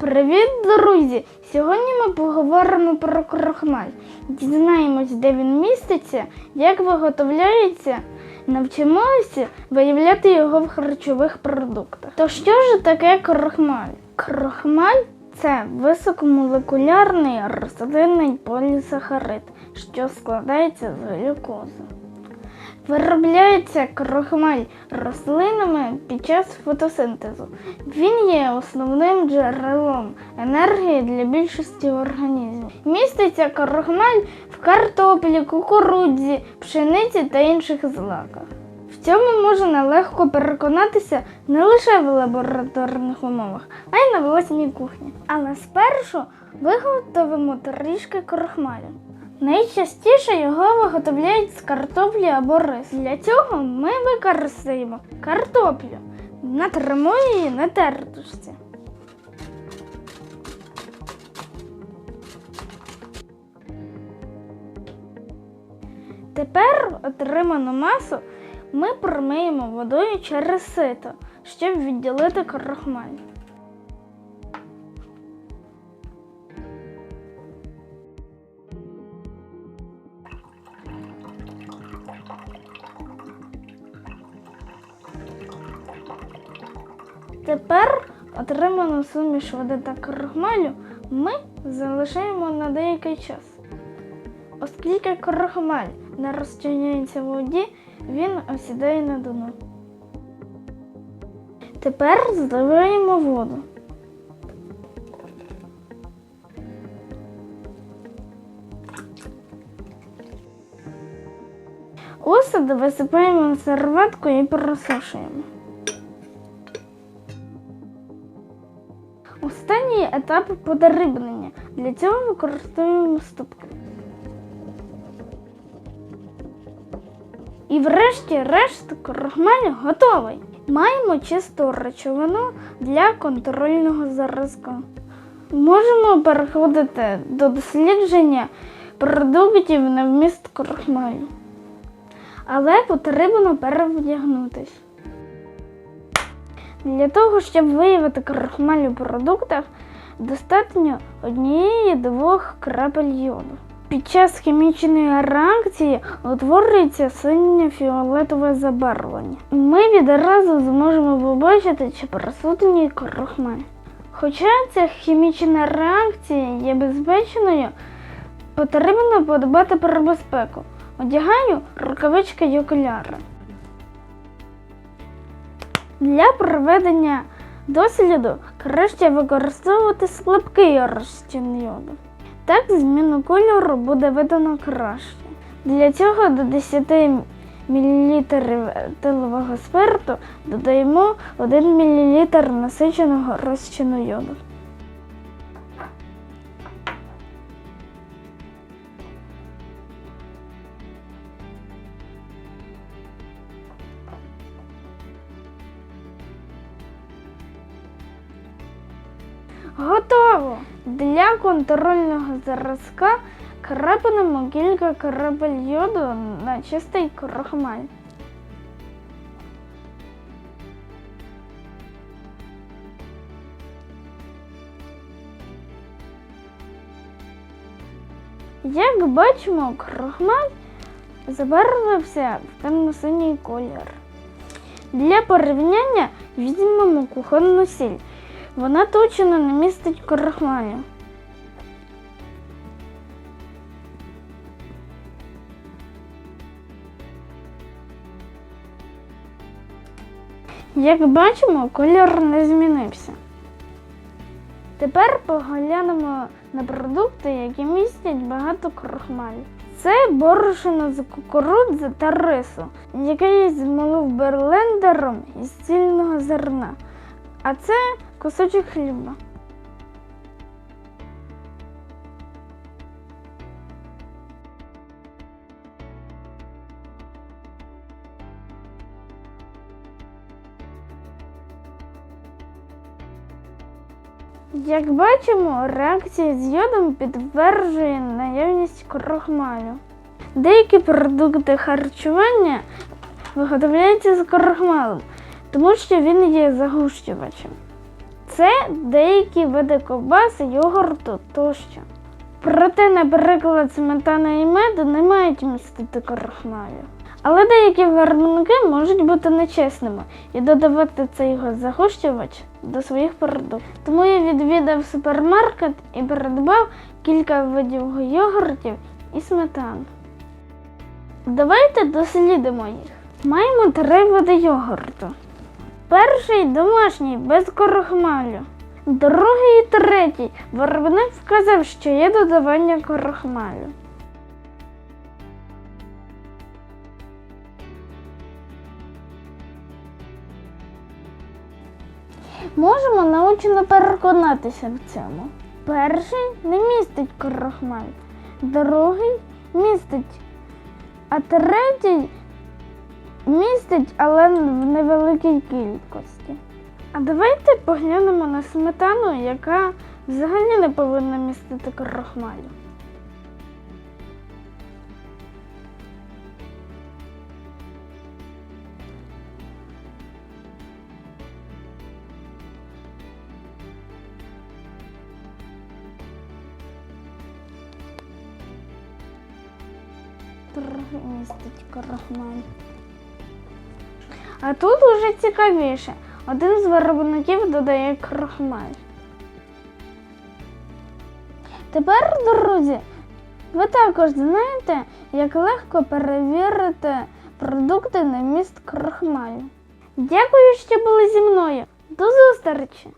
Привіт, друзі! Сьогодні ми поговоримо про крохмаль. Дізнаємось, де він міститься, як виготовляється, навчимося виявляти його в харчових продуктах. То що ж таке крохмаль? Крохмаль це високомолекулярний рослинний полісахарид, що складається з глюкози. Виробляється крохмаль рослинами під час фотосинтезу. Він є основним джерелом енергії для більшості організмів. Міститься крохмаль в картоплі, кукурудзі, пшениці та інших злаках. В цьому можна легко переконатися не лише в лабораторних умовах, а й на власній кухні. Але спершу виготовимо трішки крохмалю. Найчастіше його виготовляють з картоплі або рису. Для цього ми використаємо картоплю. Натримо її на тертушці. Тепер отриману масу ми промиємо водою через сито, щоб відділити крохмаль. Тепер отриману суміш води та крохмалю ми залишаємо на деякий час. Оскільки крохмаль не розчиняється в воді, він осідає на дно. Тепер зливаємо воду. Осад висипаємо на серветку і просушуємо. Останній етап подрібнення. Для цього використовуємо ступки. І врешті-решт крохмаль готовий. Маємо чисту речовину для контрольного зразка. Можемо переходити до дослідження продуктів на вміст крохмалю. Але потрібно перевдягнутись. Для того, щоб виявити крохмаль у продуктах, достатньо однієї-двох крапель йоду. Під час хімічної реакції утворюється синьо-фіолетове забарвлення. Ми відразу зможемо побачити, чи присутній крохмаль. Хоча ця хімічна реакція є безпечною, потрібно подбати про безпеку. Одягаю рукавички й окуляри. Для проведення досліду краще використовувати слабкий розчин йоду. Так зміну кольору буде видано краще. Для цього до 10 мл етилового спирту додаємо 1 мл насиченого розчину йоду. Готово! Для контрольного зразка крапнемо кілька крапель йоду на чистий крохмаль. Як бачимо, крохмаль забарвився в темно-синій колір. Для порівняння візьмемо кухонну сіль. Вона точно не містить крохмалю. Як бачимо, кольор не змінився. Тепер поглянемо на продукти, які містять багато крохмалю. Це борошно з кукурудзи та рису, який змолов берлендером із цільного зерна. А це кусочок хліба. Як бачимо, реакція з йодом підтверджує наявність крохмалю. Деякі продукти харчування виготовляються з крохмалем, тому що він є загущувачем. Це деякі види ковбаси, йогурту тощо. Проте, наприклад, сметана і мед не мають містити крохмалю. Але деякі виробники можуть бути нечесними і додавати цей загущувач до своїх продуктів. Тому я відвідав супермаркет і придбав кілька видів йогуртів і сметан. Давайте дослідимо їх. Маємо три види йогурту. Перший домашній без крохмалю. Другий і третій виробник вказав, що є додавання крохмалю. Можемо наочно переконатися в цьому. Перший не містить крохмаль, другий містить, а третій містить, але в невеликій кількості. А давайте поглянемо на сметану, яка взагалі не повинна містити крохмалю. Трохи містить крохмаль. А тут уже цікавіше. Один з виробників додає крохмаль. Тепер, друзі, ви також знаєте, як легко перевірити продукти на міст крохмаль. Дякую, що були зі мною. До зустрічі!